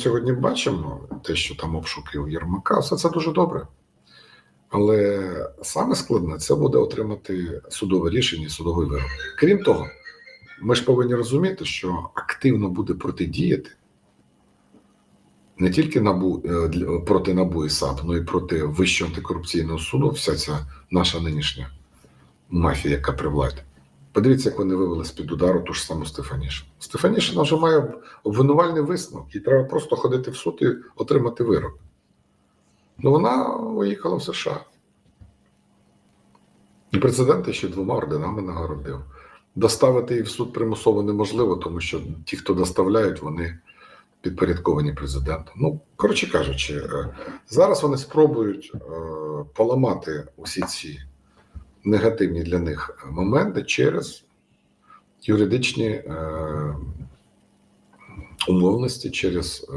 сьогодні бачимо те, що там обшуки у Єрмака, все це дуже добре. Але саме складне це буде отримати судове рішення, і судовий вирок. Крім того, ми ж повинні розуміти, що активно буде протидіяти не тільки НАБУ, е, проти НАБУ і САП, але й проти Вищого антикорупційного суду, вся ця наша нинішня мафія, яка при владі. Подивіться, як вони вивели з-під удару ту ж саму Стефанішину. Стефанішина вже має обвинувальний висновок, їй треба просто ходити в суд і отримати вирок. Ну вона уїхала в США. І президент ще двома орденами нагородив. Доставити її в суд примусово неможливо, тому що ті, хто доставляють, вони підпорядковані президенту. Ну, коротше кажучи, е, зараз вони спробують е, поламати усі ці негативні для них моменти через юридичні е, умовності, через е,